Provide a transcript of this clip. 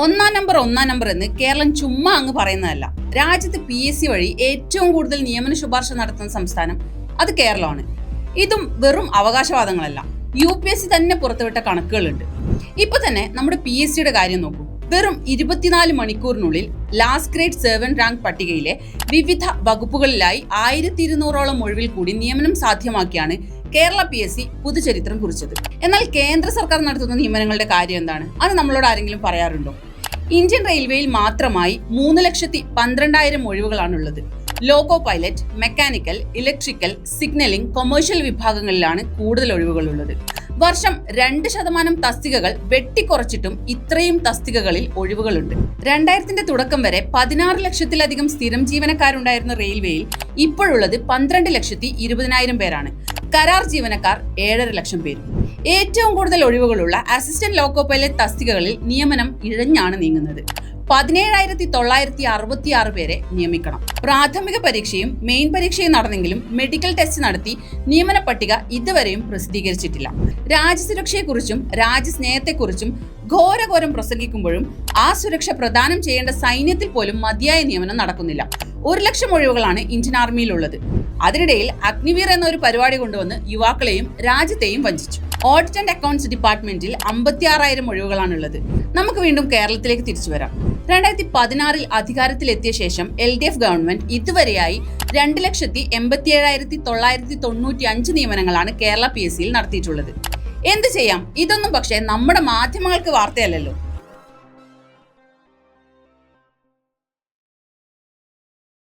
ഒന്നാം നമ്പർ ഒന്നാം നമ്പർ എന്ന് കേരളം ചുമ്മാ അങ്ങ് പറയുന്നതല്ല. രാജ്യത്ത് പി എസ് സി വഴി ഏറ്റവും കൂടുതൽ നിയമന ശുപാർശ നടത്തുന്ന സംസ്ഥാനം അത് കേരളമാണ്. ഇതും വെറും അവകാശവാദങ്ങളല്ല. യു പി എസ് സി തന്നെ പുറത്തുവിട്ട കണക്കുകളുണ്ട്. ഇപ്പൊ തന്നെ നമ്മുടെ പി എസ് സിയുടെ കാര്യം നോക്കൂ. വെറും ഇരുപത്തിനാല് മണിക്കൂറിനുള്ളിൽ ലാസ്റ്റ് ഗ്രേഡ് സെവൻ റാങ്ക് പട്ടികയിലെ വിവിധ വകുപ്പുകളിലായി ആയിരത്തി ഇരുന്നൂറോളം ഒഴിവിൽ കൂടി നിയമനം സാധ്യമാക്കിയാണ് കേരള പി എസ് സി പുതുചരിത്രം കുറിച്ചത്. എന്നാൽ കേന്ദ്ര സർക്കാർ നടത്തുന്ന നിയമനങ്ങളുടെ കാര്യം എന്താണ്? അത് നമ്മളോട് ആരെങ്കിലും പറയാറുണ്ടോ? ഇന്ത്യൻ റെയിൽവേയിൽ മാത്രമായി മൂന്ന് ലക്ഷത്തി പന്ത്രണ്ടായിരം ഒഴിവുകളാണുള്ളത്. Loco pilot mechanical electrical signalling commercial വിഭാഗങ്ങളിലാണ് കൂടുതൽ ഒഴിവുകളുള്ളത്. വർഷം രണ്ട് ശതമാനം തസ്തികകൾ വെട്ടിക്കുറച്ചിട്ടും ഇത്രയും തസ്തികകളിൽ ഒഴിവുകളുണ്ട്. രണ്ടായിരത്തിന്റെ തുടക്കം വരെ പതിനാറ് ലക്ഷത്തിലധികം സ്ഥിരം ജീവനക്കാരുണ്ടായിരുന്ന റെയിൽവേയിൽ ഇപ്പോഴുള്ളത് പന്ത്രണ്ട് ലക്ഷത്തി ഇരുപതിനായിരം പേരാണ്. കരാർ ജീവനക്കാർ ഏഴര ലക്ഷം പേരും. ഏറ്റവും കൂടുതൽ ഒഴിവുകളുള്ള അസിസ്റ്റന്റ് ലോക്കോ പൈലറ്റ് തസ്തികകളിൽ നിയമനം ഇഴഞ്ഞാണ് നീങ്ങുന്നത്. പതിനേഴായിരത്തി തൊള്ളായിരത്തി അറുപത്തി ആറ് പേരെ നിയമിക്കണം. പ്രാഥമിക പരീക്ഷയും മെയിൻ പരീക്ഷയും നടന്നെങ്കിലും മെഡിക്കൽ ടെസ്റ്റ് നടത്തി നിയമന പട്ടിക ഇതുവരെയും പ്രസിദ്ധീകരിച്ചിട്ടില്ല. രാജ്യസുരക്ഷയെക്കുറിച്ചും രാജ്യസ്നേഹത്തെക്കുറിച്ചും ഘോരഘോരം പ്രസംഗിക്കുമ്പോഴും ആ സുരക്ഷ പ്രദാനം ചെയ്യേണ്ട സൈന്യത്തിൽ പോലും മതിയായ നിയമനം നടക്കുന്നില്ല. ഒരു ലക്ഷം ഒഴിവുകളാണ് ഇന്ത്യൻ ആർമിയിലുള്ളത്. അതിനിടയിൽ അഗ്നിവീർ എന്ന ഒരു പരിപാടി കൊണ്ടുവന്ന് യുവാക്കളെയും രാജ്യത്തെയും വഞ്ചിച്ചു. ഓഡിറ്റ് ആൻഡ് അക്കൗണ്ട്സ് ഡിപ്പാർട്ട്മെന്റിൽ അമ്പത്തി ആറായിരം ഒഴിവുകളാണുള്ളത്. നമുക്ക് വീണ്ടും കേരളത്തിലേക്ക് തിരിച്ചു വരാം. രണ്ടായിരത്തി പതിനാറിൽ അധികാരത്തിലെത്തിയ ശേഷം എൽ ഡി എഫ് ഗവൺമെന്റ് ഇതുവരെയായി രണ്ട് ലക്ഷത്തി എൺപത്തി ഏഴായിരത്തി തൊള്ളായിരത്തി തൊണ്ണൂറ്റി അഞ്ച് നിയമനങ്ങളാണ് കേരള പി എസ് സിയിൽ നടത്തിയിട്ടുള്ളത്. എന്ത് ചെയ്യാം? ഇതൊന്നും പക്ഷേ നമ്മുടെ മാധ്യമങ്ങൾക്ക് വാർത്തയല്ലല്ലോ.